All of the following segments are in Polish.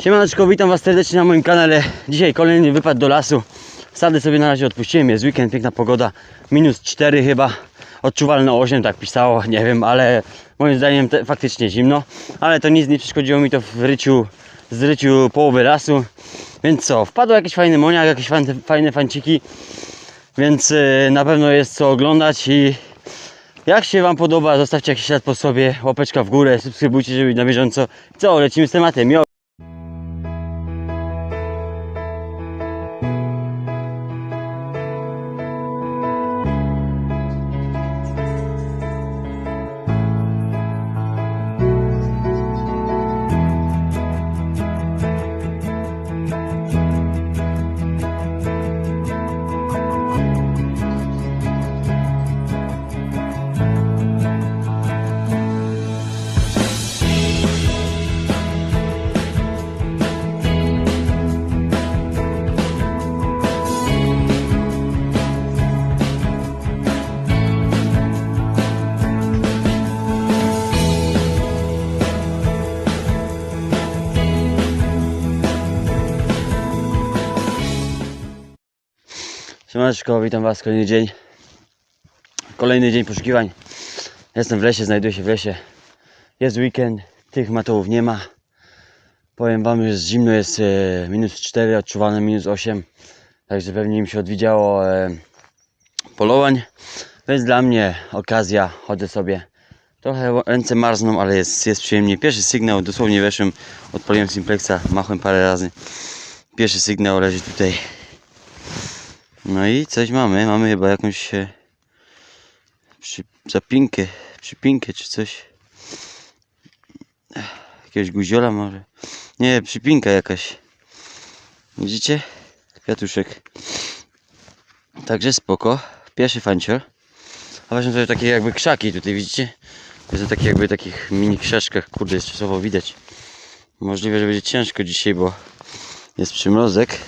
Siemaneczko, witam Was serdecznie na moim kanale. Dzisiaj kolejny wypad do lasu. Sady sobie na razie odpuściłem, jest weekend, piękna pogoda. Minus 4 chyba, odczuwalne 8, tak pisało, nie wiem, ale moim zdaniem te, faktycznie zimno. Ale to nic nie przeszkodziło mi to w ryciu, z ryciu połowy lasu. Więc co, wpadł jakiś fajny moniak, jakieś fajne, fajne fanciki. Więc y, na pewno jest co oglądać i jak się Wam podoba, zostawcie jakiś ślad po sobie, łapeczka w górę, subskrybujcie, żeby na bieżąco. Co, lecimy z tematem. Jo. Siemaneczko, witam Was kolejny dzień. Kolejny dzień poszukiwań. Jestem w lesie, znajduję się w lesie. Jest weekend, tych matołów nie ma. Powiem Wam, że jest zimno, jest e, minus 4, odczuwane minus 8. Także pewnie im się odwidziało e, polowań. Więc dla mnie okazja, chodzę sobie. Trochę ręce marzną, ale jest, jest przyjemnie. Pierwszy sygnał, dosłownie weszłem, odpaliłem Simplexa, machłem parę razy. Pierwszy sygnał leży tutaj no i coś mamy, mamy chyba jakąś e, przy, zapinkę, przypinkę czy coś. Jakiegoś guziola może. Nie, przypinka jakaś. Widzicie? Kwiatuszek. Także spoko. Pierwszy fancior. A właśnie tutaj takie jakby krzaki tutaj widzicie? To są takie jakby takich mini krzaczkach. Kurde, jeszcze słowo widać. Możliwe, że będzie ciężko dzisiaj, bo jest przymrozek.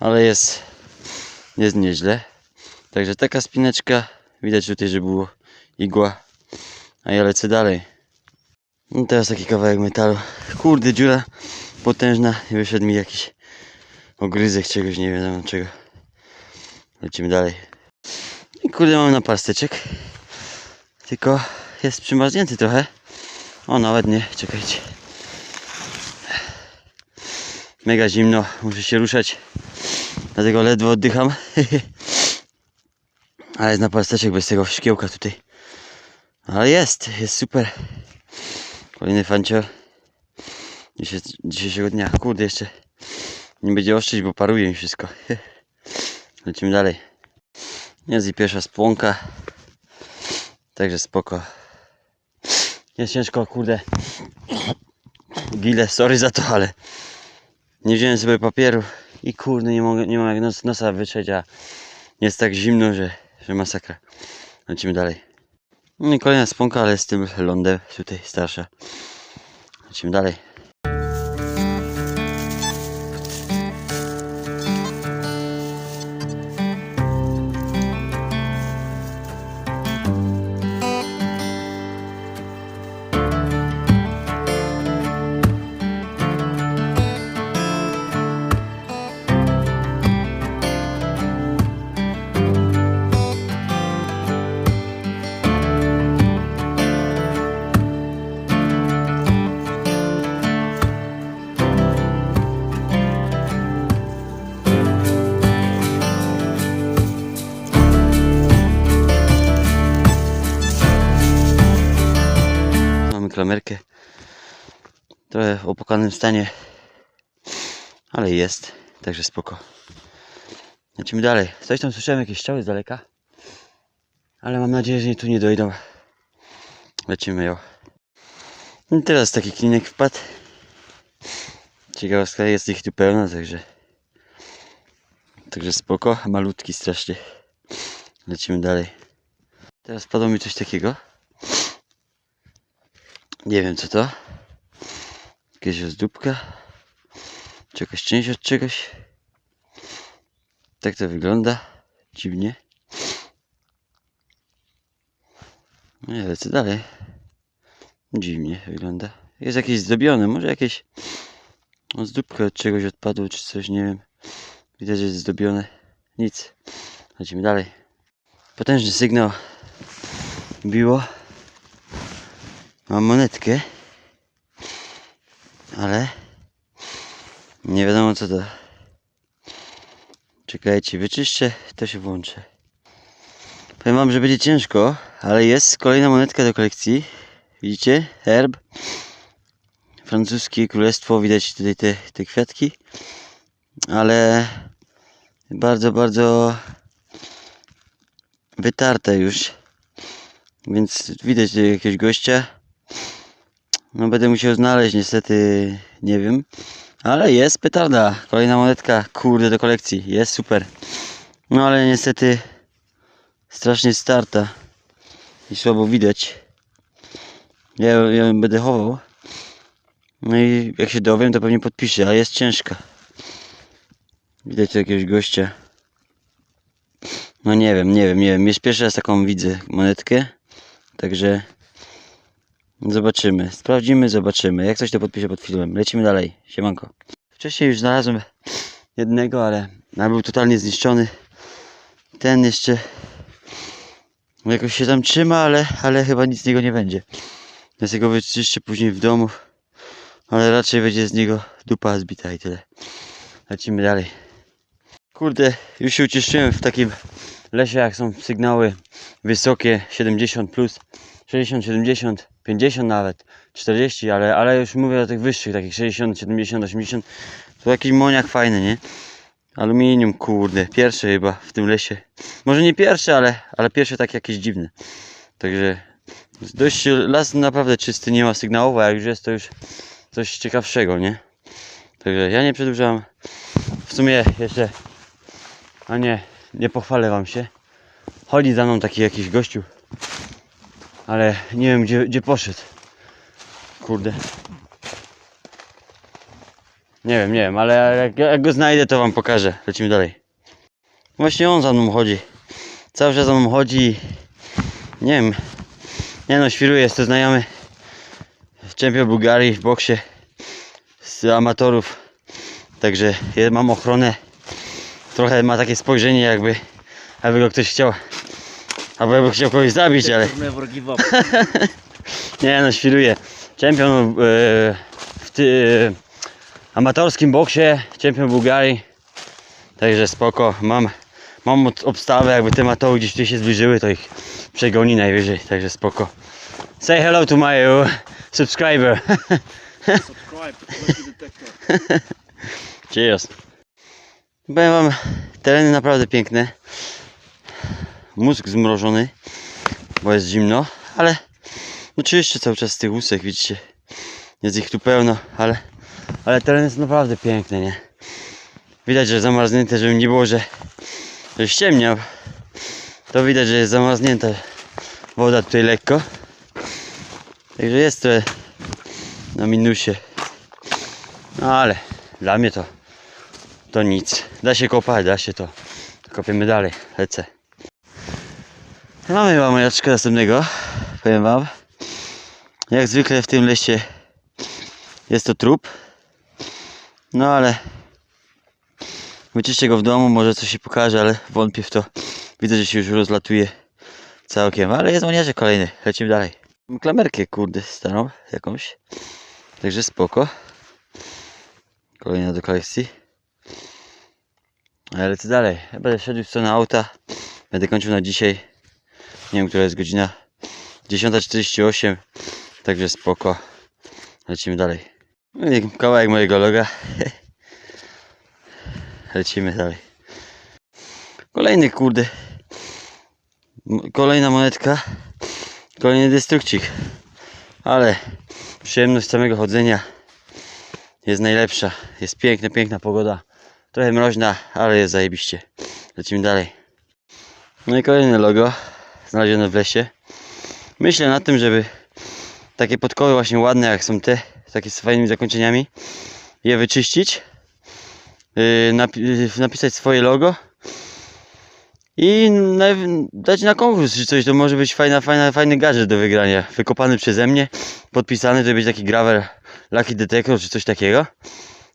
Ale jest jest nieźle. Także taka spineczka. Widać tutaj, że było igła. A ja lecę dalej. No teraz taki kawałek metalu. Kurde, dziura potężna. I wyszedł mi jakiś ogryzek czegoś, nie wiem czego. Lecimy dalej. I kurde, mamy napasteczek. Tylko jest przymarznięty trochę. O, nawet nie. Czekajcie. Mega zimno. Muszę się ruszać. Dlatego ledwo oddycham. Ale jest napasteczek bez tego szkiełka tutaj. Ale jest, jest super. Kolejny. Dzisiaj, dzisiejszego dnia. Kurde, jeszcze nie będzie oszczędzić, bo paruje mi wszystko. Lecimy dalej. Jest i pierwsza spłonka. Także spoko. Jest ciężko, kurde. Gile, sorry za to, ale nie wziąłem sobie papieru i kurde nie mogę, nie mam jak nos, nosa wytrzeć, a jest tak zimno, że, że masakra. Lecimy dalej. No i kolejna sponka, ale z tym lądem tutaj starsza. Lecimy dalej. Mamy klamerkę. Trochę w opłakanym stanie. Ale jest. Także spoko. Lecimy dalej. Coś tam słyszałem jakieś strzały z daleka. Ale mam nadzieję, że tu nie dojdą. Lecimy ją. I teraz taki klinek wpadł. Ciekawostka jest ich tu pełno, także. Także spoko. Malutki strasznie. Lecimy dalej. Teraz padło mi coś takiego. Nie wiem co to. Jakieś ozdóbka. Czy jakaś część od czegoś. Tak to wygląda. Dziwnie. Ja lecę dalej. Dziwnie wygląda. Jest jakieś zdobione. Może jakieś z dupka od czegoś odpadło czy coś, nie wiem. Widać, że jest zdobione. Nic. Lecimy dalej. Potężny sygnał. Biło. Mam monetkę. Ale nie wiadomo co to. Czekajcie, wyczyszczę, to się włączę. Powiem wam, że będzie ciężko, ale jest kolejna monetka do kolekcji. Widzicie? Herb. Francuskie królestwo, widać tutaj te, te kwiatki. Ale bardzo, bardzo wytarte już. Więc widać tutaj jakiegoś gościa. No będę musiał znaleźć, niestety nie wiem. Ale jest petarda. Kolejna monetka, kurde, do kolekcji. Jest super. No ale niestety strasznie starta. I słabo widać. Ja ja będę chował. No i jak się dowiem, to pewnie podpiszę, ale jest ciężka. Widać jakiegoś gościa. No nie wiem, nie wiem, nie wiem. Jest pierwszy raz taką widzę monetkę. Także zobaczymy. Sprawdzimy, zobaczymy. Jak coś to podpiszę pod filmem. Lecimy dalej. Siemanko. Wcześniej już znalazłem jednego, ale był totalnie zniszczony. Ten jeszcze jakoś się tam trzyma, ale, ale chyba nic z niego nie będzie. Więc go wyczyszczę później w domu. Ale raczej będzie z niego dupa zbita i tyle. Lecimy dalej. Kurde, już się ucieszyłem w takim lesie, jak są sygnały wysokie 70 plus, 60, 70, 50 nawet, 40, ale, ale już mówię o tych wyższych, takich 60, 70, 80. To jakiś moniak fajny, nie? Aluminium, kurde, pierwsze chyba w tym lesie. Może nie pierwsze, ale, ale pierwsze takie jakieś dziwne. Także dość las naprawdę czysty, nie ma sygnałów, a jak już jest to już coś ciekawszego, nie? Także ja nie przedłużam. W sumie jeszcze, a nie, nie pochwalę wam się. Chodzi za mną taki jakiś gościu, ale nie wiem gdzie, gdzie poszedł. Kurde. Nie wiem, nie wiem, ale jak, jak go znajdę, to wam pokażę. Lecimy dalej. Właśnie on za mną chodzi. Cały czas za mną chodzi. Nie wiem. Nie no, świruje, jest to znajomy. Czempion Bułgarii w boksie z amatorów. Także mam ochronę. Trochę ma takie spojrzenie jakby, jakby go ktoś chciał. Albo jakby chciał kogoś zabić, ale Never give up. nie no, świruje. Czempion e, w ty, amatorskim boksie, czempion Bułgarii. Także spoko. Mam, mam obstawę, jakby te matoły gdzieś tutaj się zbliżyły, to ich przegoni najwyżej. Także spoko. Say hello to my uh, subscriber. Subscribe to Kości Detektor. Cheers. Powiem wam, tereny naprawdę piękne. Mózg zmrożony, bo jest zimno, ale czyszczę cały czas tych łusek, widzicie. Jest ich tu pełno, ale, ale tereny są naprawdę piękne, nie? Widać, że zamarznięte, żeby nie było, że, że ściemniał. To widać, że jest zamarznięta woda tutaj lekko. Także jest trochę na minusie. No ale dla mnie to to nic. Da się kopać, da się to. Kopiemy dalej, lecę. Mamy mamoniaczka następnego, powiem wam. Jak zwykle w tym lesie jest to trup. No ale wyczyszczę go w domu, może coś się pokaże, ale wątpię w to. Widzę, że się już rozlatuje całkiem, ale jest maniaczek kolejny. Lecimy dalej. Klamerkę, kurde, starą jakąś. Także spoko. Kolejna do kolekcji. Ale lecę dalej. Ja będę szedł w stronę auta. Będę kończył na dzisiaj. Nie wiem, która jest godzina. 10.48. Także spoko. Lecimy dalej. No Kawałek mojego loga. Lecimy dalej. Kolejny kurde. Kolejna monetka. Kolejny destrukcik. Ale przyjemność samego chodzenia jest najlepsza. Jest piękna, piękna pogoda. Trochę mroźna, ale jest zajebiście. Lecimy dalej. No i kolejne logo znalezione w lesie. Myślę nad tym, żeby takie podkoły właśnie ładne jak są te, takie z fajnymi zakończeniami, je wyczyścić, yy, yy, napisać swoje logo i na, dać na konkurs czy coś. To może być fajna, fajna, fajny gadżet do wygrania. Wykopany przeze mnie, podpisany, to będzie taki gravel Lucky Detector czy coś takiego.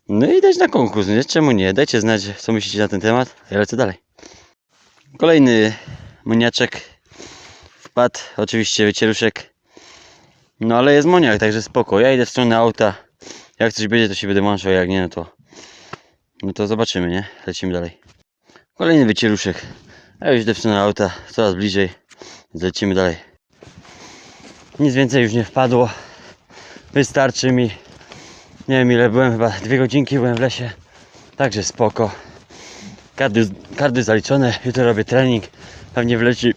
No i dać na konkurs, nie? Czemu nie? Dajcie znać, co myślicie na ten temat. Ja lecę dalej. Kolejny moniaczek wpadł, oczywiście wycieruszek. No ale jest moniak, także spoko. Ja idę w stronę auta. Jak coś będzie, to się będę łączył, jak nie, no to... No to zobaczymy, nie? Lecimy dalej. Kolejny wycieruszek. Ja już idę w stronę auta, coraz bliżej. Lecimy dalej. Nic więcej już nie wpadło. Wystarczy mi. Nie wiem ile byłem, chyba dwie godzinki byłem w lesie. Także spoko. Kardy, kardy zaliczone. Jutro robię trening. Pewnie wleci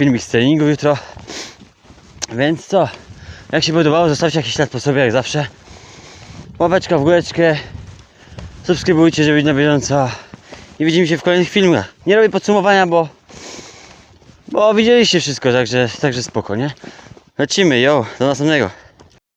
filmik z treningu jutro. Więc co? Jak się podobało, zostawcie jakiś ślad po sobie, jak zawsze. Łapeczka w góreczkę. Subskrybujcie, żeby być na bieżąco. I widzimy się w kolejnych filmach. Nie robię podsumowania, bo... Bo widzieliście wszystko, także, także spoko, nie? Lecimy, jo, do następnego.